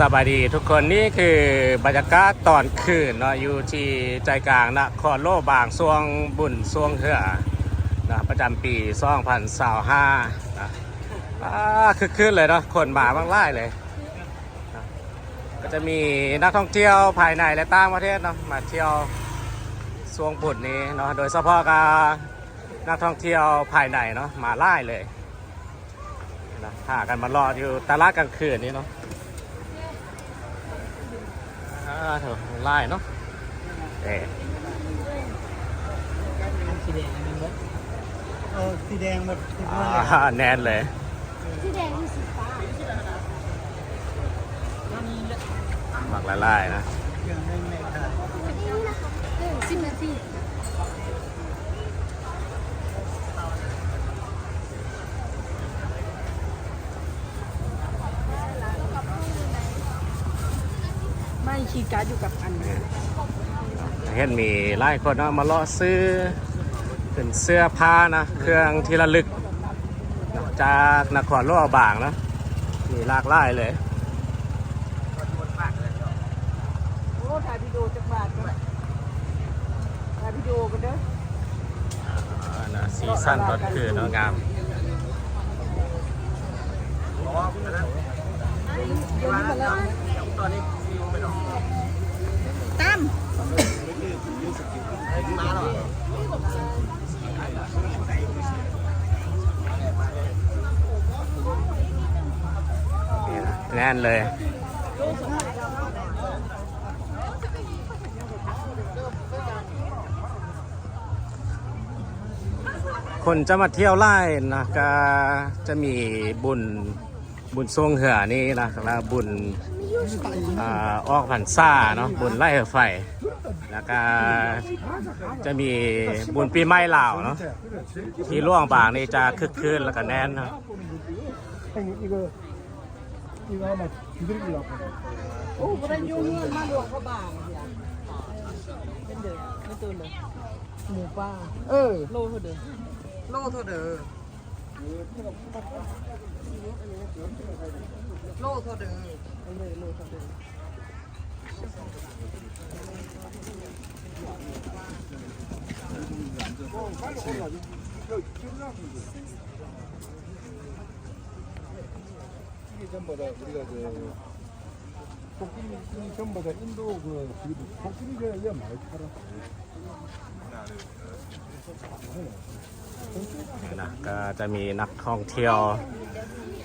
สบายดีทุกคนนี่คือบรรยากาศตอนคืนเนาะอยู่ที่ใจกลางนครโลบางช่วงบุญช่วงเถื่อนะประจำปี2025นะอ่าคือคืนเลยเนาะคนมาบ้างไล่เลยนะก็จะมีนักท่องเที่ยวภายในและต่างประเทศเนาะมาเที่ยวช่วงบุญนี้เนาะโดยเฉพาะกับนักท่องเที่ยวภายในเนาะมาไล่เลยนะพากันมารออยู่ตลาดกลางคืนนี้เนาะ เถอะไล่เนาะเอ๊ะสีแดงอันนี้หมดเออสีแดงหมดสีอ่าแน่นเลยสีแดงมีสีฟ้าหมักละลายนะ เครื่องไม่ไม่ขาดนี่นะคะหนึ่งสิบนาที คีย์การ์ดอยู่กับอันนี้เห็นมีไล่คนเนาะมาเลาะซื้อเป็นเสื้อผ้านะเครื่องที่ระลึก จากนครหลวงบางนะมีหลากหลายเลยโอ้ถ่ายวิดีโอจักบาทด้วยถ่ายวิดีโอกันเด้ออ่านะสีสั้นก็คือเนาะงาม ตั้มนี่นะแน่นเลยคนจะมาเที่ยวไล่นะก็จะมีบุญ บุญทรงเหือนี่นะครับบุญออกผันซ่าเนาะบุญไล่ไฟแล้วก็จะมีบุญปีใหม่ลาวเนาะที่ล่วงบางนี่จะคึกคืนแล้วก็แน่นนะระบโลเท่าเดิมโลเท่าเดิม โลเท่าเดิมเลยโลเท่าเดิม 이게 전부 다 우리가 그 코끼리 전부 다 인도 그 코끼리 가 이거 많이 팔아 นะก็จะมีนักท่องเที่ยวอ่า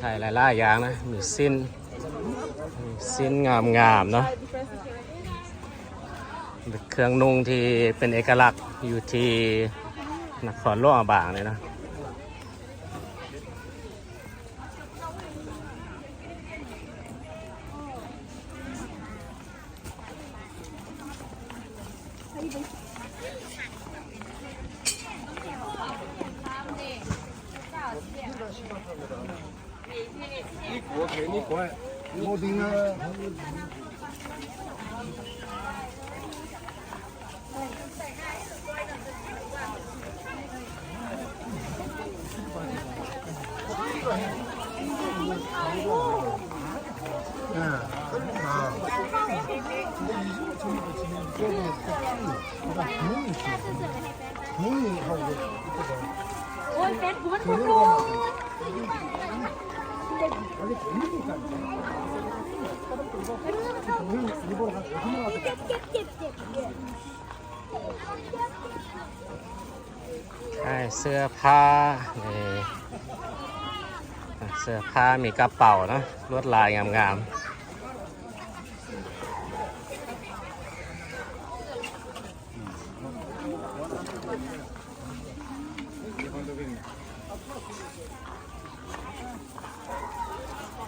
ถ่ายหลายๆอย่างนะ มีสิ้นสิ้นงามๆเนาะเครื่องนุ่งที่เป็นเอกลักษณ์อยู่ที่นครหลวงบางเลยนะ 呢個我點啊？我连滚滚路。 ใช่เสื้อผ้านี่เสื้อผ้ามีกระเป๋าเนาะลวดลายงาม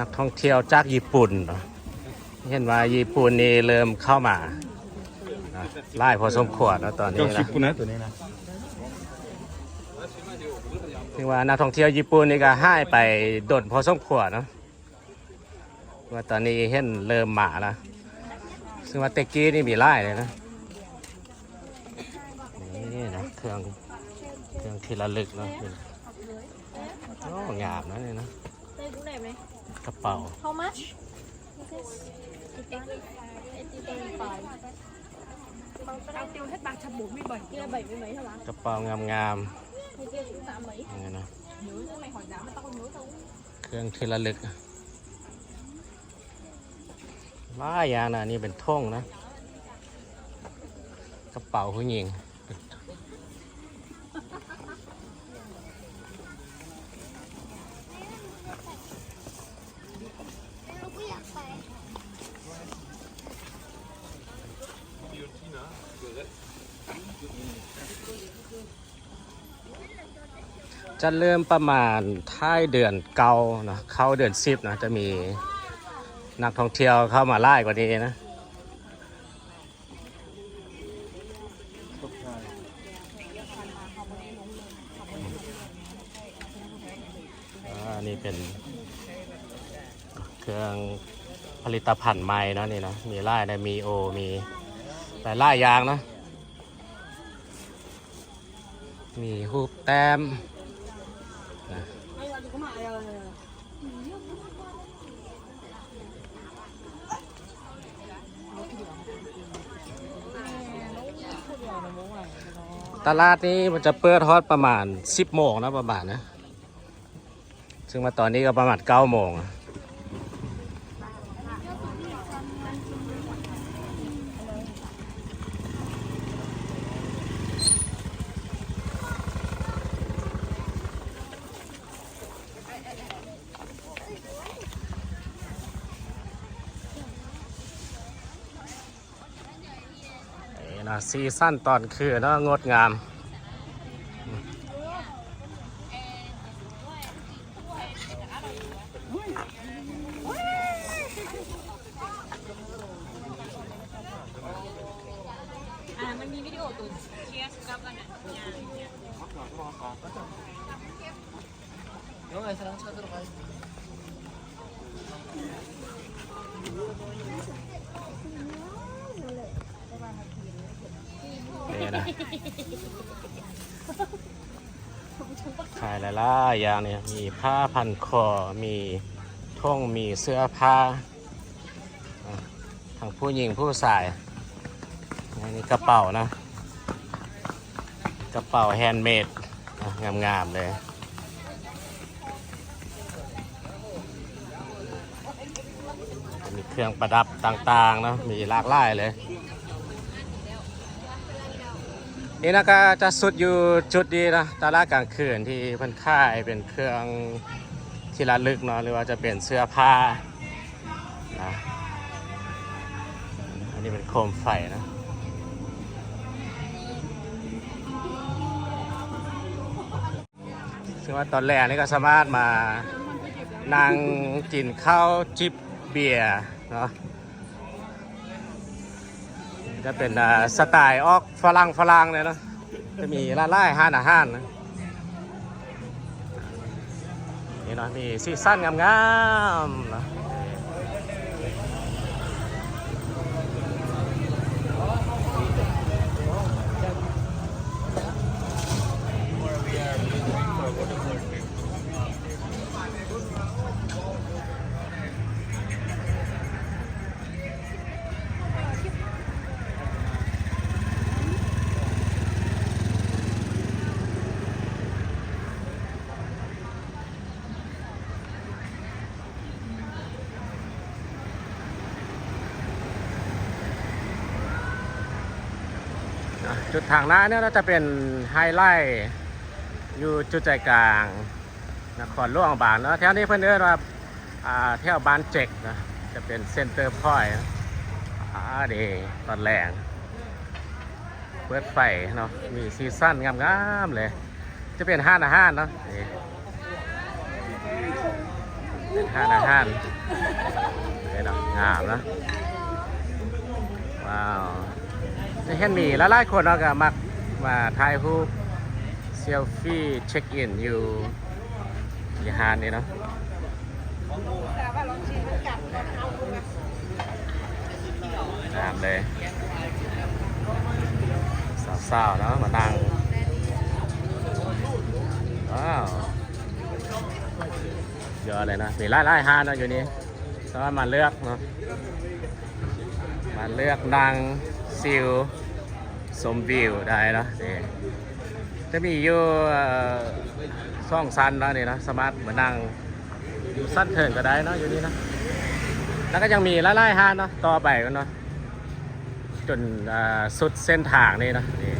นักท่องเที่ยวจากญี่ปุ่นเนาะเห็นว่าญี่ปุ่นนี่เริ่มเข้ามานะไล่พอสมควรแล้วตอนนี้นะ punetto ne ถึงว่านักท่องเที่ยวญี่ปุ่นนี่ก็ให้ไปดนพอสมควรเนาะว่าตอนนี้เห็นเริ่มมาแล้วซึ่งว่าเตะกี้นี่มีไล่เลยนะนี่นะเครื่องเครื่องที่ระลึกเนาะโอ้งามนะนี่นะได้ดูไหนไหม กระเป๋า How much? This is 85 tiêu hết 347 Kia 70 mấy hả bạn? กระเป๋างาม Hay kia cũng 8 mấy ๆอย่างเงี้ยนะ Nhớ chứ mày hỏi giá mà tao không nhớ đâu เครื่องที่ระลึกหลายอย่างนะอันนี่เป็นท่งนะ กระเป๋าผู้หญิง จะเริ่มประมาณท้ายเดือนเกานะเข้าเดือนสิบนะจะมีนักท่องเที่ยวเข้ามาไล่กว่านี้นะอานี่เป็นเครื่องผลิตภัณฑ์ใหม่นะนี่นะมีไล่นะมีโอมีหลายไล่ยางนะ มีหูแต้ม ตลาดนี้มันจะเปิดฮอดประมาณ 10โมงนะประมาณนะ ซึ่งมาตอนนี้ก็ประมาณ9โมง ซีซั่นตอนคืนเนาะงดงาม อ่ามันมีวิดีโอตัวเชียร์กับกันอะนี่ นะขายหลายๆอย่างเนี่ยมีผ้าพันคอ มีท่งมีเสื้อผ้าอะทั้งผู้หญิงผู้ชายอันนี้กระเป๋านะ กระเป๋าแฮนด์เมดนะงามๆเลยมีเครื่องประดับต่างๆนะมีหลากหลายเลย นี่นะก็จะสุดอยู่จุดดีนะตลาดกลางคืนที่เพิ่นค่ายเป็นเครื่องที่ระลึกเนาะหรือว่าจะเป็นเสื้อผ้านะอันนี้เป็นโคมไฟนะซึ่งว่าตอนแรกนี่ก็สามารถมานั่งกินข้าวจิบเบียร์เนาะ จะเป็นสไตล์ออกฝรั่งฝรั่งเลยนะจะมีร้านไล่ห้านอาหารนะนี่เนาะมีซีซั่นงามๆนะ จุดทางหน้าเนี่ยเราจะเป็นไฮไลท์อยู่จุดใจกลางนครหลวงบางนะแถวนี้เพื่อนเรียว่าอ่าแถวบ้านเจกนะจะเป็นเซ็นเตอร์พอยต์อ่าเดีตอนแรงเปิดไฟเนาะมีซีซั่นงามๆเลย จะเป็นห้านอาหารเนาะเป็นห้านอาหารนี่เนาะงามนะว้าว จะเห็นมีหลายๆคนเนาะก็มักมาถ่ายรูปเซลฟี่เช็คอินอยู่ที่หานนี่เนาะตาลองชิมเอามเลยสาวๆเนาะมานั่งว้าวเยอะเลยนะมีหลายๆหานะอยู่นี่สามารถมาเลือกเนาะมาเลือกดัง ซิลสมวิวได้เนาะนี่จะมีอยู่เอ่อซ่องซันเนาะนี่นะสามารถมานั่งอยู่สั้นเถินก็ได้เนาะอยู่นี่นะแล้วก็ยังมีไล่ๆห้านเนาะต่อไปกันเนาะจนสุดเส้นทางนี่นะนี่